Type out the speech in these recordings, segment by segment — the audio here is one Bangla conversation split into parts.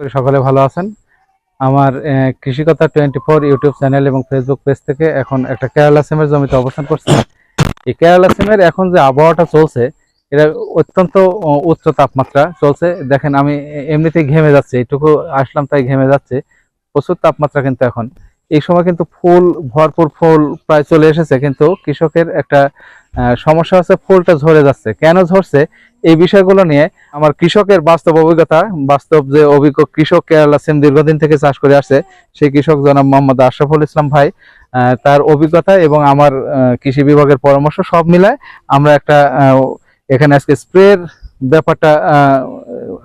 করি সকলে ভালো আছেন। আমার আহ, Krishikatha twenty four YouTube channel এবং ফেসবুক পেজ থেকে এখন একটা কেরালা সিমের জমিতে অবস্থান করছি। এই কেরালা সিমের এখন যে আবহাওয়াটা চলছে এটা অত্যন্ত উচ্চ তাপমাত্রা চলছে। দেখেন আমি এমনিতেই ঘেমে যাচ্ছে এইটুকু আসলাম তাই ঘেমে যাচ্ছে। প্রচুর তাপমাত্রা কিন্তু এখন। এই সময় কিন্তু ফুল ভরপুর ফুল প্রায় চলে এসেছে কিন্তু কৃষকের একটা সমস্যা হচ্ছে ফুলটা ঝরে যাচ্ছে। কেন ঝরছে? এই বিষয়গুলো নিয়ে আমার কৃষকের বাস্তব অভিজ্ঞতা বাস্তব যে অভিজ্ঞ কৃষক কেরালা সিম দীর্ঘদিন থেকে চাষ করে আসছে সেই কৃষক জনাব মোহাম্মদ আশরাফুল ইসলাম ভাই তার অভিজ্ঞতা এবং আমার কৃষি বিভাগের পরামর্শ সব মিলায় আমরা একটা এখানে আজকে স্প্রের ব্যাপারটা আহ,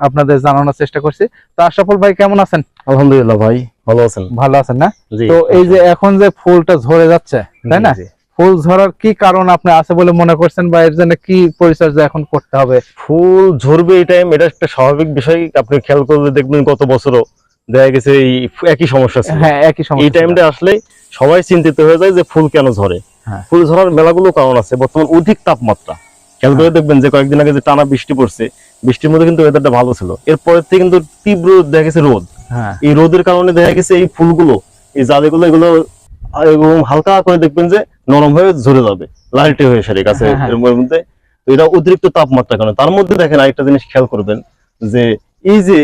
আপনাদের জানানোর চেষ্টা করছি। তো আশরাফুল ভাই কেমন আছেন? আলহামদুলিল্লাহ ভাই ভালো আছেন? ভালো আছেন না? তো এই যে এখন যে ফুলটা ঝরে যাচ্ছে তাই না। ফুল ঝরার কি কারণ আপনি আছে বলে মনে করছেন বা এর জন্য কি পরিচর্যা এখন করতে হবে? ফুল ঝরবে এই টাইম এটা একটা স্বাভাবিক বিষয়। আপনি খেয়াল করলে দেখবেন গত বছরও দেখা গেছে এই একই সমস্যা ছিল। হ্যাঁ একই সমস্যা এই টাইমটা আসলে সবাই চিন্তিত হয়ে যায় যে ফুল কেন ঝরে। হ্যাঁ। ফুল ঝরার মেলাগুলো কারণ আছে বর্তমান অধিক তাপমাত্রা। খেয়াল করে দেখবেন যে কয়েকদিন আগে যে টানা বৃষ্টি পড়ছে বৃষ্টির মধ্যে কিন্তু ওয়েদারটা ভালো ছিল। এরপরের থেকে কিন্তু তীব্র দেখা গেছে রোদ। হ্যাঁ। এই রোদের কারণে দেখা গেছে এই ফুলগুলো এই জালিগুলো এগুলো এবং হালকা করে দেখবেন যে নরম হয়ে ঝরে যাবে লালটে হয়ে সারে গাছে হ্যাঁ, হ্যাঁ। মধ্যে। তো এটা অতিরিক্ত তাপমাত্রা কারণে তার মধ্যে দেখেন আরেকটা জিনিস খেয়াল করবেন যে এই যে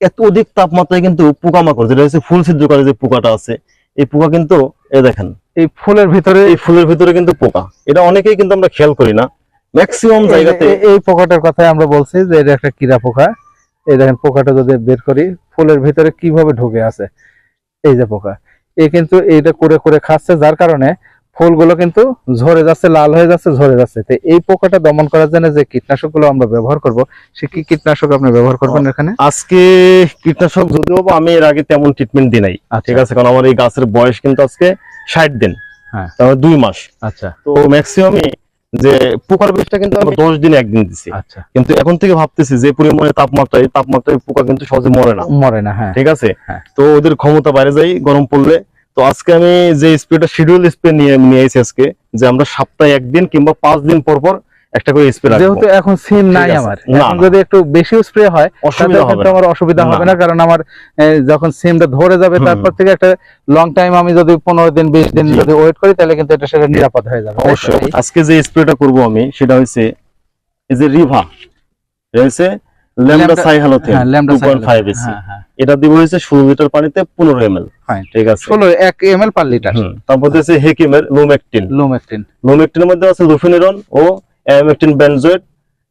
এত অধিক তাপমাত্রায় কিন্তু পোকামাকড় যেটা হচ্ছে ফুল ছিদ্র করে যে পোকাটা আছে এই পোকা কিন্তু এ দেখেন এই ফুলের ভিতরে এই ফুলের ভিতরে কিন্তু পোকা। এটা অনেকেই কিন্তু আমরা খেয়াল করি না। ম্যাক্সিমাম জায়গাতে এই- এই পোকাটার কথাই আমরা বলছি যে এটা একটা কিরা পোকা। এই দেখেন পোকাটা যদি বের করি ফুলের ভিতরে কীভাবে ঢুকে আছে? এই যে পোকা। এ কিন্তু এইটা করে করে খাচ্ছে যার কারণে ফুলগুলো কিন্তু ঝরে যাচ্ছে লাল হয়ে যাচ্ছে ঝরে যাচ্ছে। তো এই পোকাটা দমন করার জন্য যে কীটনাশকগুলো আমরা ব্যবহার করব সে কি কীটনাশক আপনি ব্যবহার করবেন এখানে? আজকে কীটনাশক যদিও আমি এর আগে তেমন ট্রিটমেন্ট দিই নাই। ঠিক আছে কারণ আমার এই গাছের বয়স কিন্তু আজকে ষাট দিন। হ্যাঁ। তারপরে দুই মাস। আচ্ছা। তো ম্যাক্সিমামই যে পোকার বিষটা কিন্তু আমি দশ দিন একদিন দিছি। আচ্ছা। কিন্তু এখন থেকে ভাবতেছি যে পরিমাণে তাপমাত্রা এই তাপমাত্রায় পোকা কিন্তু সহজে মরে না। মরে না হ্যাঁ। ঠিক আছে? হ্যাঁ। তো ওদের ক্ষমতা বাইরে যায় গরম পড়লে তো আজকে আমি যে স্প্রেটা শিডিউল স্প্রে নিয়ে নিয়ে এসেছি আজকে যে আমরা সপ্তাহে একদিন কিংবা পাঁচ দিন পর পর একটা করে স্প্রে রাখব। যেহেতু এখন সিম নাই আমার। এখন যদি একটু বেশি স্প্রে হয় অসুবিধা হবে না। আমার অসুবিধা হবে না কারণ আমার যখন সিমটা ধরে যাবে তারপর থেকে একটা লং টাইম আমি যদি পনেরো দিন বিশ দিন যদি ওয়েট করি তাহলে কিন্তু এটা সেটা নিরাপদ হয়ে যাবে। অবশ্যই। আজকে যে স্প্রেটা করব আমি সেটা হচ্ছে এই যে রিভা এটা হচ্ছে ল্যামডা সাইহালোথেন হ্যাঁ 2.5 এসি এটা দিব হচ্ছে ষোলো লিটার পানিতে পনেরো এম ঠিক আছে। পার লিটার তারপর হচ্ছে হেকিমের লোমেকটিন লুমেকটিন লোমেকটিনের মধ্যে আছে লুফিনিরন ও অ্যামেকটিন বেনজয়েড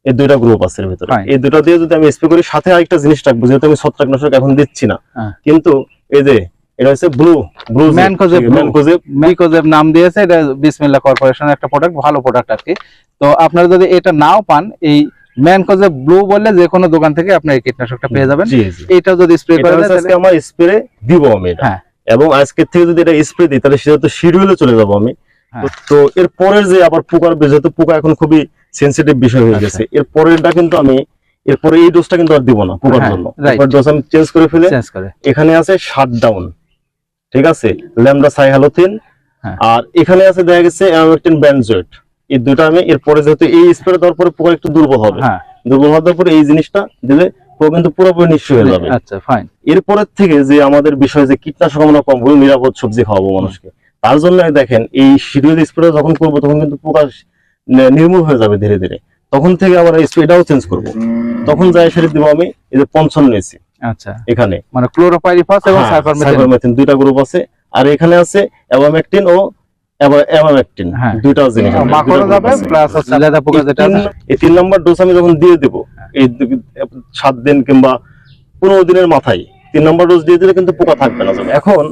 এই দুইটা গ্রুপ আছে এর ভিতরে। এই দুটো দিয়ে যদি আমি স্প্রে করি সাথে আরেকটা জিনিস রাখব যেহেতু আমি ছত্রাকনাশক এখন দিচ্ছি না। হ্যাঁ। কিন্তু এই যে এটা হচ্ছে ব্লু। ম্যানকোজেব নাম দিয়েছে এটা বিসমিল্লাহ কর্পোরেশনের একটা প্রোডাক্ট ভালো প্রোডাক্ট আর কি তো আপনারা যদি এটা নাও পান এই ম্যানকোজেব ব্লু বললে যে কোনো দোকান থেকে আপনি এই কীটনাশকটা পেয়ে যাবেন এটা যদি স্প্রে এটা করা আজকে আমার স্প্রে দিব আমি হ্যাঁ। এবং আজকে থেকে যদি এটা স্প্রে দিই তাহলে সেটা তো শিডিউলে চলে যাব আমি হ্যাঁ। তো- এর পরের যে আবার পোকার যেহেতু পোকা এখন খুবই সেন্সিটিভ বিষয় হয়ে আচ্ছা। গেছে এর পরেরটা কিন্তু আমি এরপরে এই ডোজটা কিন্তু আর দিব না পোকার হ্যাঁ, জন্য. এরপর ডোজ আমি চেঞ্জ করে ফেলে চেঞ্জ করে এখানে আছে শাট ডাউন ঠিক আছে ল্যামডা সাইহালোথিন হ্যাঁ। আর এখানে আছে দেখা গেছে অ্যামাকটিন বেনজয়েট এই দুটো আমি এরপরে যেহেতু এই স্প্রে দেওয়ার পরে পোকা একটু দুর্বল হবে। হ্যাঁ। দুর্বল হওয়ার পরে এই জিনিসটা দিলে পোকা কিন্তু পুরোপুরি নিঃস্ব হয়ে যাবে। আচ্ছা ফাইন এরপরের থেকে যে আমাদের বিষয় যে কীটনাশক আমরা কম করে নিরাপদ সবজি খাওয়াবো মানুষকে তার জন্য দেখেন এই শিডিউল স্প্রে যখন করব তখন কিন্তু পোকা নির্মূল হয়ে যাবে ধীরে ধীরে। তখন থেকে আবার স্প্রেটাও চেঞ্জ করব। তখন যাই সেটা দিব আমি এই যে পঞ্চান্ন এসি আচ্ছা। এখানে। মানে ক্লোরোপাইরিফাস এবং হ্যাঁ, সাইপারমেথ্রিন দুইটা গ্রুপ আছে। আর এখানে আছে ও হ্যাঁ। জিনিস আছে, যাবে প্লাস হচ্ছে লেদা পোকা যেটা আছে। এই তিন নম্বর ডোজ আমি যখন দিয়ে দেবো হ্যাঁ। এই দু- দিন কিংবা পনেরো দিনের মাথায় তিন নম্বর ডোজ দিয়ে দিলে কিন্তু পোকা থাকবে না। এখন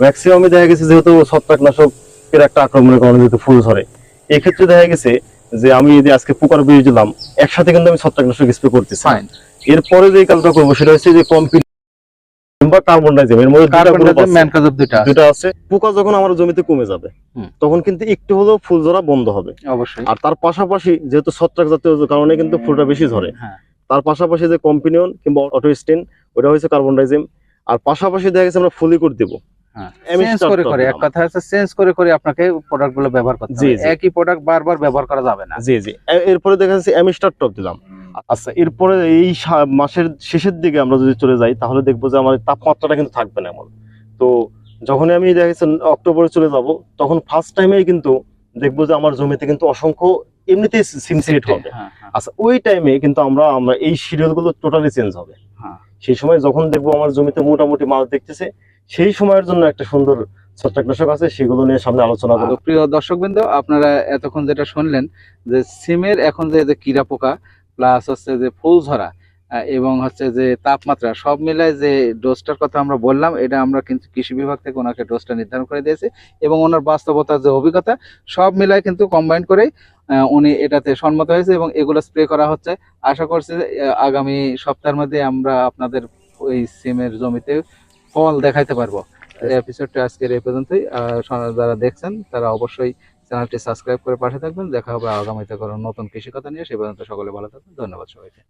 ম্যাক্সিমামে দেখা গেছে যেহেতু ছত্রাকনাশকের একটা আক্রমণের কারণে যেহেতু ফুল ধরে এই ক্ষেত্রে দেখা গেছে যে আমি যদি আজকে পোকার বীজ দিলাম একসাথে কিন্তু আমি ছত্রাকনাশক স্প্রে করতেছি ফাইন এরপরে যে কাজটা করব সেটা হচ্ছে যে কম্পিউটার কিংবা কার্বন ডাইজিম এর মধ্যে আছে। দুটো আছে। পোকা যখন আমার জমিতে কমে যাবে তখন কিন্তু একটু হলেও ফুল ধরা বন্ধ হবে। অবশ্যই। আর তার পাশাপাশি যেহেতু ছত্রাক জাতীয় কারণে কিন্তু ফুলটা বেশি ধরে হ্যাঁ। তার পাশাপাশি যে কম্পিনিয়ন কিংবা অটোস্টিন ওটা হচ্ছে কার্বন ডাইজিম আর পাশাপাশি দেখা গেছে আমরা ফুলিকুট দিব। চেঞ্জ করে করে এক করলাম। চেঞ্জ করে করে আপনাকে প্রোডাক্টগুলো ব্যবহার করতে জি, হবে। জি। একই প্রোডাক্ট বারবার ব্যবহার করা যাবে না। জি জি। এরপরে দেখা যাচ্ছে দিলাম। আচ্ছা এরপরে এই মাসের শেষের দিকে আমরা যদি চলে যাই তাহলে দেখব যে আমার তাপমাত্রাটা কিন্তু থাকবে না এমন। তো যখনই আমি দেখেছেন অক্টোবরে চলে যাব তখন ফার্স্ট টাইমেই কিন্তু দেখব যে আমার জমিতে কিন্তু অসংখ্য এমনিতেই সিনসিয়েট হবে। হ্যাঁ হ্যাঁ। আচ্ছা ওই টাইমে কিন্তু আমরা আমরা এই শিডিউলগুলো টোটালি চেঞ্জ হবে। হ্যাঁ। সেই সময় যখন দেখব আমার জমিতে মোটামুটি মাছ দেখতেছে সেই সময়ের জন্য একটা সুন্দর ছত্রাকনাশক আছে সেগুলো নিয়ে সামনে আলোচনা করব। প্রিয় দর্শকবৃন্দ আপনারা এতক্ষণ যেটা শুনলেন যে সিমের এখন যে যে কীরা পোকা প্লাস হচ্ছে যে ফুল ঝরা এবং হচ্ছে যে তাপমাত্রা সব মিলায় যে ডোজটার কথা আমরা বললাম এটা আমরা কিন্তু কৃষি বিভাগ থেকে ওনাকে ডোজটা নির্ধারণ করে দিয়েছি এবং ওনার বাস্তবতার যে অভিজ্ঞতা সব মিলায় কিন্তু কম্বাইন করেই উনি এটাতে সম্মত হয়েছে এবং এগুলো স্প্রে করা হচ্ছে। আশা করছি আগামী সপ্তাহের মধ্যে আমরা আপনাদের ওই সিমের জমিতে ফল দেখাইতে পারব। এপিসোডটা আজকের এই পর্যন্তই। যারা দেখছেন তারা অবশ্যই চ্যানেলটি সাবস্ক্রাইব করে পাশে থাকবেন। দেখা হবে আগামীতে কোনো নতুন কৃষি কথা নিয়ে। সে পর্যন্ত সকলে ভালো থাকবেন। ধন্যবাদ সবাইকে।